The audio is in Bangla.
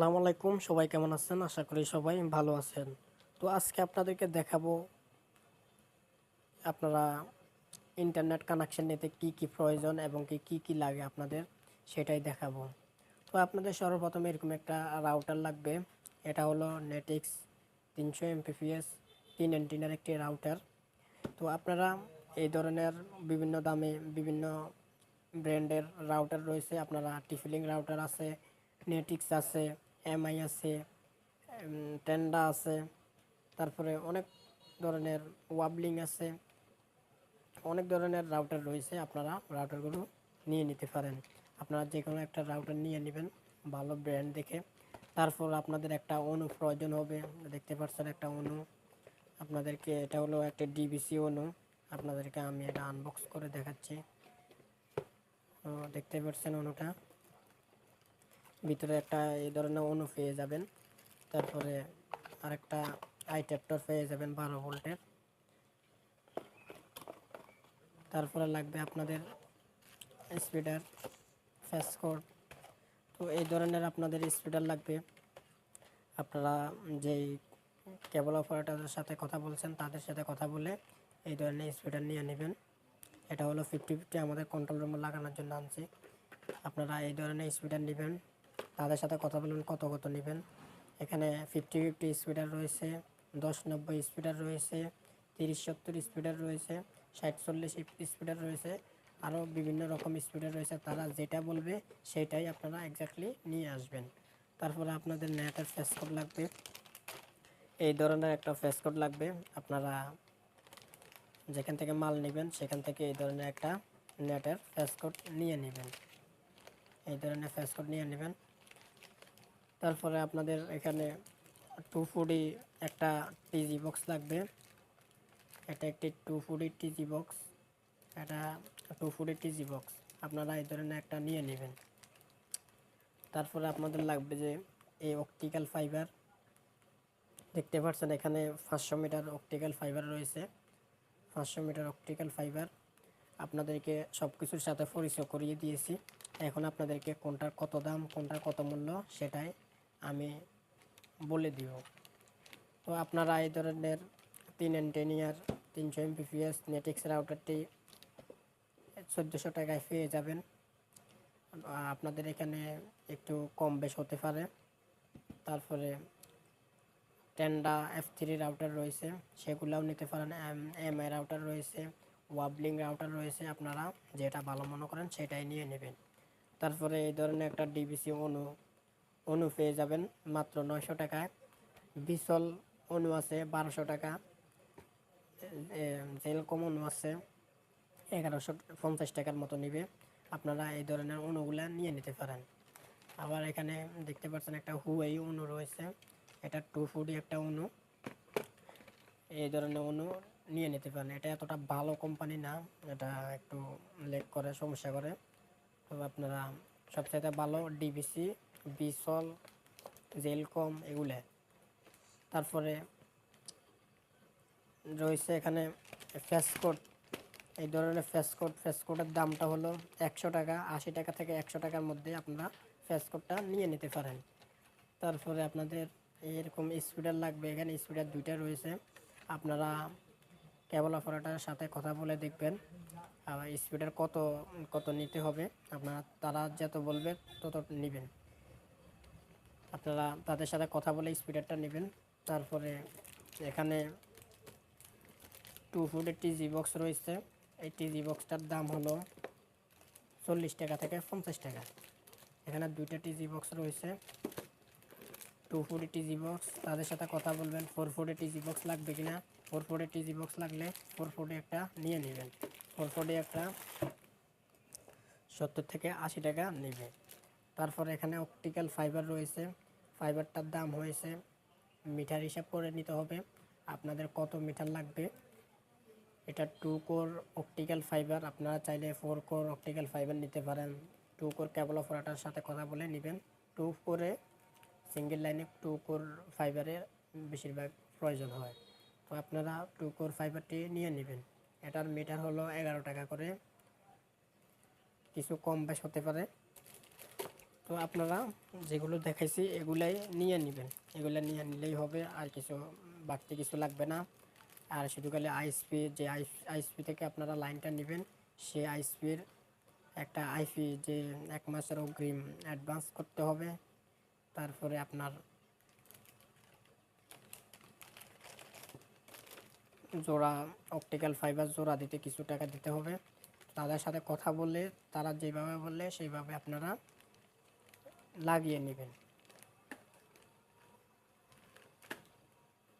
আসসালামু আলাইকুম, সবাই কেমন আছেন? আশা করি সবাই ভালো আছেন। তো আজকে আপনাদেরকে দেখাবো আপনারা ইন্টারনেট কানেকশন নিতে কি কি প্রয়োজন এবং কি কি কি লাগে আপনাদের, সেটাই দেখাবো। তো আপনাদের সর্বপ্রথম এরকম একটা রাউটার লাগবে। এটা হলো নেটিক্স তিনশো এমপিপিএস তিন এন্টিনার একটি রাউটার তো আপনারা এই ধরনের বিভিন্ন দামে বিভিন্ন ব্র্যান্ডের রাউটার রয়েছে। আপনারা টিফিলিং রাউটার আছে নেটিক্স আছে এমআই আছে টেন্ডা আছে, তারপরে অনেক ধরনের ওয়াবলিং আছে, অনেক ধরনের রাউটার রয়েছে, আপনারা রাউটারগুলো নিয়ে নিতে পারেন। আপনারা যে কোনো একটা রাউটার নিয়ে নেবেন, ভালো ব্র্যান্ড দেখে। তারপর আপনাদের একটা অনু প্রয়োজন হবে, দেখতে পাচ্ছেন একটা অনু আপনাদেরকে এটা হলো একটা ডিবিসি অনু আপনাদেরকে আমি এটা আনবক্স করে দেখাচ্ছি। দেখতে পাচ্ছেন অনুটা ভিতরে একটা এই ধরনের অনু পেয়ে যাবেন। তারপরে আরেকটা আইট্যাপ্টর পেয়ে যাবেন বারো ভোল্টের। তারপরে লাগবে আপনাদের স্পিডার ফ্যাসকোড তো এই ধরনের আপনাদের স্পিডার লাগবে। আপনারা যেই কেবল অপারেটরের সাথে কথা বলছেন, তাদের সাথে কথা বলে এই ধরনের স্পিডার নিয়ে নেবেন। এটা হলো ফিফটি ফিফটি আমাদের কন্ট্রোল রুমে লাগানোর জন্য আনছি। আপনারা এই ধরনের স্পিডার নেবেন। তাদের সাথে কথা বলবেন কত কত নেবেন। এখানে ফিফটি ফিফটি স্পিডার রয়েছে দশ নব্বই স্পিডার রয়েছে তিরিশ সত্তর স্পিডার রয়েছে ষাট চল্লিশ স্পিডার রয়েছে আরও বিভিন্ন রকম স্পিডার রয়েছে। তারা যেটা বলবে সেটাই আপনারা এক্স্যাক্টলি নিয়ে আসবেন। তারপরে আপনাদের নেটের ফেস কোড লাগবে। এই ধরনের একটা ফেস কোড লাগবে। আপনারা যেখান থেকে মাল নেবেন, সেখান থেকে এই ধরনের একটা নেটের ফেস কোড নিয়ে নেবেন। এই ধরনের ফেস কোড নিয়ে নেবেন। তারপরে আপনাদের এখানে টু ফুডি একটা টিজি বক্স লাগবে। এটা একটি টু ফুডি টিজি বক্স, এটা টু ফুডি টিজি বক্স। আপনারা এই ধরনের একটা নিয়ে নেবেন। তারপরে আপনাদের লাগবে যে এই অপটিক্যাল ফাইবার। দেখতে পাচ্ছেন এখানে পাঁচশো মিটার অপটিক্যাল ফাইবার রয়েছে। পাঁচশো মিটার অপটিক্যাল ফাইবার। আপনাদেরকে সব কিছুর সাথে পরিচয় করিয়ে দিয়েছি। এখন আপনাদেরকে কোনটার কত দাম, কোনটার কত মূল্য সেটাই আমি বলে দিব। তো আপনারা এই ধরনের তিন এন্টেনিয়ার তিনশো এম এমপিপিএস নেটিক্স রাউটারটি চোদ্দোশো টাকায় পেয়ে যাবেন। আপনাদের এখানে একটু কম বেশ হতে পারে। তারপরে টেন্ডা এফ থ্রি রাউটার রয়েছে, সেগুলাও নিতে পারেন। এম আই রাউটার রয়েছে ওয়াবলিং রাউটার রয়েছে আপনারা, যেটা ভালো মনে করেন সেটাই নিয়ে নেবেন। তারপরে এই ধরনের একটা ডিবিসি অনু অনু পেয়ে যাবেন মাত্র নয়শো টাকায় বিসল অনু আছে বারোশো টাকা। জেলকম অনু আছে এগারোশো পঞ্চাশ টাকার মতো নিবে। আপনারা এই ধরনের অনুগুলা নিয়ে নিতে পারেন। আবার এখানে দেখতে পাচ্ছেন একটা হুয়াই অনু রয়েছে। এটা টু ফুডি একটা অনু। এই ধরনের অনু নিয়ে নিতে পারেন। এটা এতটা ভালো কোম্পানি না, এটা একটু লেক করে, সমস্যা করে। তো আপনারা সবচাইতে ভালো ডিবিসি বিসল জেলকম এগুলো। তারপরে রয়েছে এখানে ফেসকোড এই ধরনের ফেসকোড ফেসকোডের দামটা হলো একশো টাকা, আশি টাকা থেকে একশো টাকার মধ্যে আপনারা ফেসকোডটা নিয়ে নিতে পারেন। তারপরে আপনাদের এরকম স্পিডার লাগবে, এখানে স্পিডার দুইটা রয়েছে। আপনারা কেবল অপারেটারের সাথে কথা বলে দেখবেন আর স্পিডার কত কত নিতে হবে। আপনারা, তারা যত বলবে তত নেবেন। আপনারা তাদের সাথে কথা বলে স্পিডারটা নেবেন। তারপরে এখানে টু ফুডের টিজি বক্স রয়েছে। এই টিজি বক্সটার দাম হলো চল্লিশ টাকা থেকে পঞ্চাশ টাকা। এখানে দুইটা টিজি বক্স রয়েছে। টু ফুডি টিজি বক্স তাদের সাথে কথা বলবেন ফোর ফুডি টিজি বক্স লাগবে কিনা? ফোর ফুডি টিজি বক্স লাগলে ফোর ফুডি একটা নিয়ে নেবেন। ফোর ফুডি একটা সত্তর থেকে আশি টাকা নেবে। তারপর এখানে অপটিক্যাল ফাইবার রয়েছে। ফাইবারটার দাম হয়েছে, মিটার হিসাব করে নিতে হবে, আপনাদের কত মিটার লাগবে? এটা টু কোর অপটিক্যাল ফাইবার আপনারা চাইলে ফোর কোর অপটিক্যাল ফাইবার নিতে পারেন। টু কোর কেবল অপারেটার সাথে কথা বলে নেবেন। টু কোরে সিঙ্গেল লাইনে টু কোর ফাইবারের বেশিরভাগ প্রয়োজন হয়। তো আপনারা টু কোর ফাইবারটি নিয়ে নেবেন। এটার মিটার হলো এগারো টাকা করে। কিছু কম বেশ হতে পারে। তো আপনারা যেগুলো দেখাইছি, এগুলাই নিয়ে নেবেন। এগুলো নিয়ে নিলেই হবে, আর কিছু বাড়তি কিছু লাগবে না। আর শুধু খালি আইএসপি যে আইএসপি থেকে আপনারা লাইনটা নেবেন সেই আইএসপির একটা আইপি যে এক মাসের অগ্রিম অ্যাডভান্স করতে হবে। তারপরে আপনার জোড়া অপটিক্যাল ফাইবার জোড়া দিতে কিছু টাকা দিতে হবে। তাদের সাথে কথা বলে, তারা যেভাবে বললে, সেইভাবে আপনারা লাগিয়ে নেবেন।